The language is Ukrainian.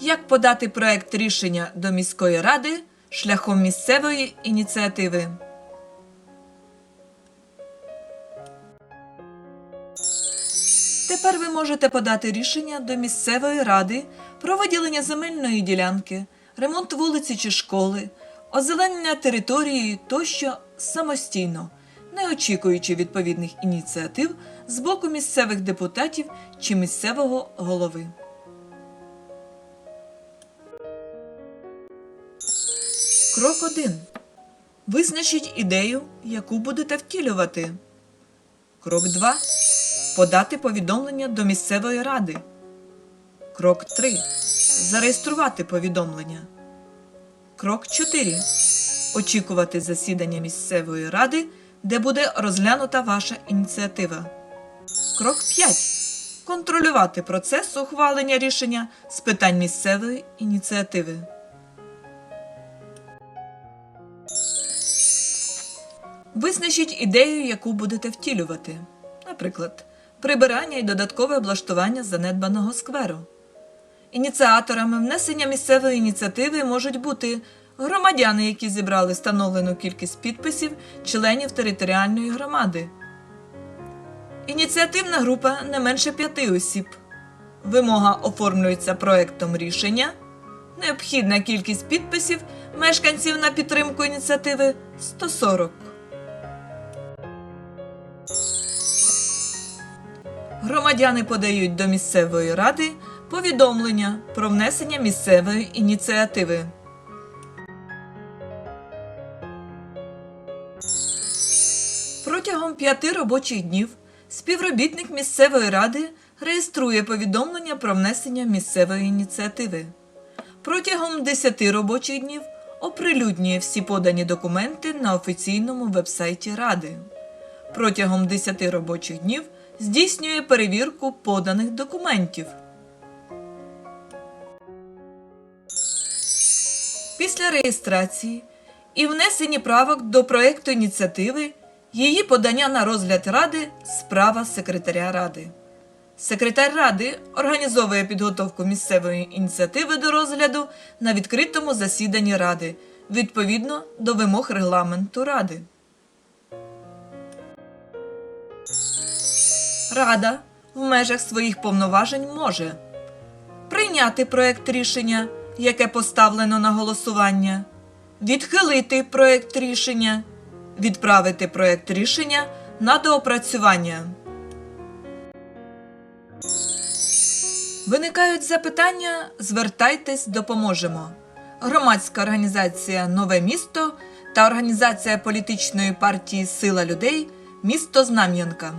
Як подати проект рішення до міської ради шляхом місцевої ініціативи? Тепер ви можете подати рішення до місцевої ради про виділення земельної ділянки, ремонт вулиці чи школи, озеленення території тощо самостійно, не очікуючи відповідних ініціатив з боку місцевих депутатів чи місцевого голови. Крок 1. Визначіть ідею, яку будете втілювати. Крок 2. Подати повідомлення до місцевої ради. Крок 3. Зареєструвати повідомлення. Крок 4. Очікувати засідання місцевої ради, де буде розглянута ваша ініціатива. Крок 5. Контролювати процес ухвалення рішення з питань місцевої ініціативи. Визначіть ідею, яку будете втілювати. Наприклад, прибирання і додаткове облаштування занедбаного скверу. Ініціаторами внесення місцевої ініціативи можуть бути громадяни, які зібрали встановлену кількість підписів членів територіальної громади. Ініціативна група не менше п'яти осіб. Вимога оформлюється проектом рішення. Необхідна кількість підписів мешканців на підтримку ініціативи 140. Громадяни подають до місцевої ради повідомлення про внесення місцевої ініціативи. Протягом п'яти робочих днів співробітник місцевої ради реєструє повідомлення про внесення місцевої ініціативи. Протягом 10 робочих днів оприлюднює всі подані документи на офіційному вебсайті Ради. Протягом 10 робочих днів здійснює перевірку поданих документів. Після реєстрації і внесення правок до проєкту ініціативи її подання на розгляд Ради справа секретаря Ради. Секретар Ради організовує підготовку місцевої ініціативи до розгляду на відкритому засіданні Ради відповідно до вимог регламенту Ради. Рада в межах своїх повноважень може прийняти проект рішення, яке поставлено на голосування, відхилити проект рішення, відправити проект рішення на доопрацювання. Виникають запитання, звертайтесь, допоможемо. Громадська організація Нове місто та організація політичної партії Сила людей місто Знам'янка.